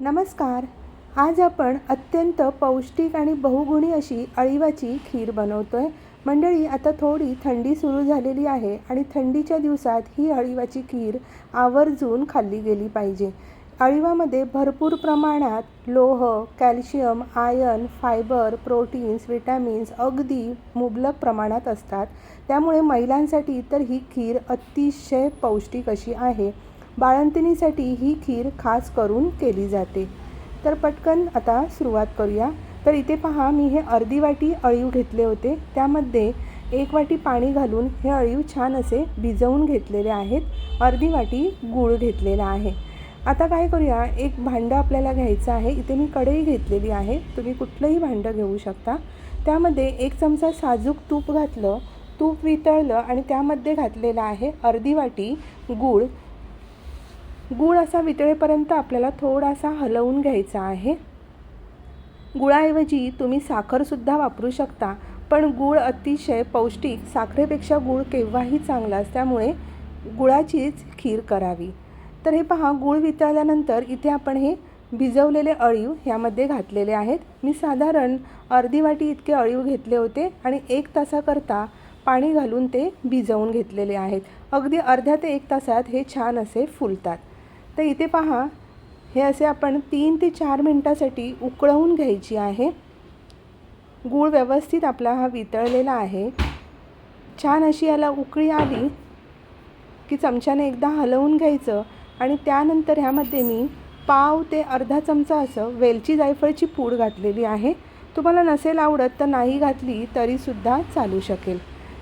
नमस्कार. आज आपण अत्यंत पौष्टिक आणि बहुगुणी अशी अळीवाची खीर बनवतो आहे मंडळी आता थोडी थंडी सुरू झालेली आहे आणि थंडीच्या दिवसात ही अळीवाची खीर आवर्जून खाल्ली गेली पाहिजे. अळीवामध्ये भरपूर प्रमाणात लोह calcium iron fibre proteins vitamins अगदी मुबलक प्रमाणात असतात. त्यामुळे महिलांसाठी तर ही खीर अतिशय पौष्टिक अशी आहे. बाळंतिणीसाठी ही खीर खास करून केली जाते. तर पटकन आता सुरुवात करूया. तर इथे पहा मी हे अर्धी वाटी अळीव घेतले होते. त्यामध्ये एक वाटी पाणी घालून हे अळीव छान असे भिजवून घेतलेले आहेत. अर्धी वाटी गूळ घेतलेला आहे. आता काय करूया एक भांडं आपल्याला घ्यायचं आहे. इथे मी कढई घेतलेली आहे. तुम्ही कुठलंही भांडं घेऊ शकता. त्यामध्ये एक चमचा साजूक तूप घातलं. तूप वितळलं आणि त्यामध्ये घातलेलं आहे अर्धी वाटी गूळ. गूळ असा वितळेपर्यंत आपल्याला थोडासा हलवून घ्यायचा आहे. गुळाऐवजी तुम्ही साखरसुद्धा वापरू शकता पण गूळ अतिशय पौष्टिक. साखरेपेक्षा गूळ केव्हाही चांगला असल्यामुळे गुळाचीच खीर करावी. तर हे पहा गूळ वितळल्यानंतर इथे आपण हे भिजवलेले अळीव ह्यामध्ये घातलेले आहेत. मी साधारण अर्धी वाटी इतके अळीव घेतले होते आणि एक तासाकरता पाणी घालून ते भिजवून घेतलेले आहेत. अगदी अर्ध्या ते एक तासात हे छान असे फुलतात. तर इथे पहा हे असे आपण तीन ते चार मिनटासाठी उकळवून घ्यायची आहे. गूळ व्यवस्थित आपला हा वितळलेला आहे. छान अशी याला उकळी आली की चमच्याने एकदा हलवून घ्यायचं आणि त्यानंतर ह्यामध्ये मी पाव ते अर्धा चमचा असं वेलची जायफळची पूड घातलेली आहे. तुम्हाला नसेल आवडत तर नाही घातली तरीसुद्धा चालू शकेल.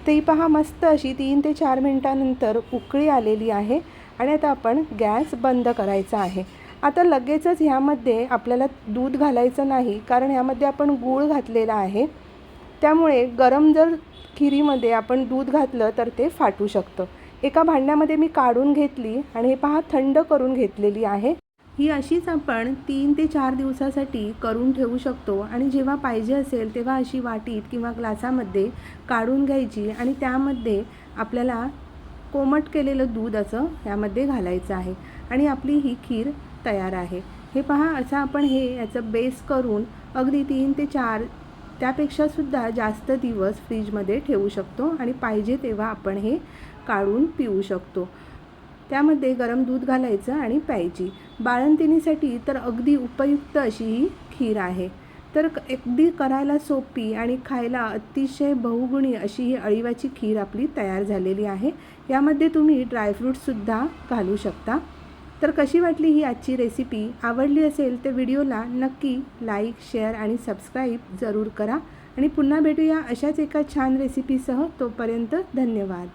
तर पहा मस्त अशी तीन ते चार मिनटानंतर उकळी आलेली आहे. आणि आता आपण गॅस बंद करायचा आहे. आता लगेचच ह्यामध्ये आपल्याला दूध घालायचं नाही कारण ह्यामध्ये आपण गूळ घातलेला आहे. त्यामुळे गरम जर खिरीमध्ये आपण दूध घातलं तर ते फाटू शकतं. एका भांड्यामध्ये मी काढून घेतली आणि हे पहा थंड करून घेतलेली आहे. ही अशीच आपण तीन ते चार दिवसासाठी करून ठेवू शकतो आणि जेव्हा पाहिजे असेल तेव्हा अशी वाटीत किंवा ग्लासामध्ये काढून घ्यायची आणि त्यामध्ये आपल्याला कोमट केलेलं दूध असं यामध्ये घालायचं आहे. आणि आपली ही खीर तयार आहे. हे पहा असं आपण हे याचं बेस करून अगदी तीन ते चार त्यापेक्षासुद्धा जास्त दिवस फ्रीजमध्ये ठेवू शकतो आणि पाहिजे तेव्हा आपण हे काढून पिऊ शकतो. त्यामध्ये गरम दूध घालायचं आणि प्यायची. बाळंतिणीसाठी तर अगदी उपयुक्त अशी ही खीर आहे. तर अगदी करायला सोपी आणि खायला अतिशय बहुगुणी अशी ही अळीवाची खीर आपली तयार झालेली आहे. यामध्ये तुम्ही ड्रायफ्रूटसुद्धा घालू शकता. तर कशी वाटली ही आजची रेसिपी आवडली असेल तर व्हिडिओला नक्की लाईक शेअर आणि सबस्क्राईब जरूर करा. आणि पुन्हा भेटूया अशाच एका छान रेसिपीसह तोपर्यंत धन्यवाद.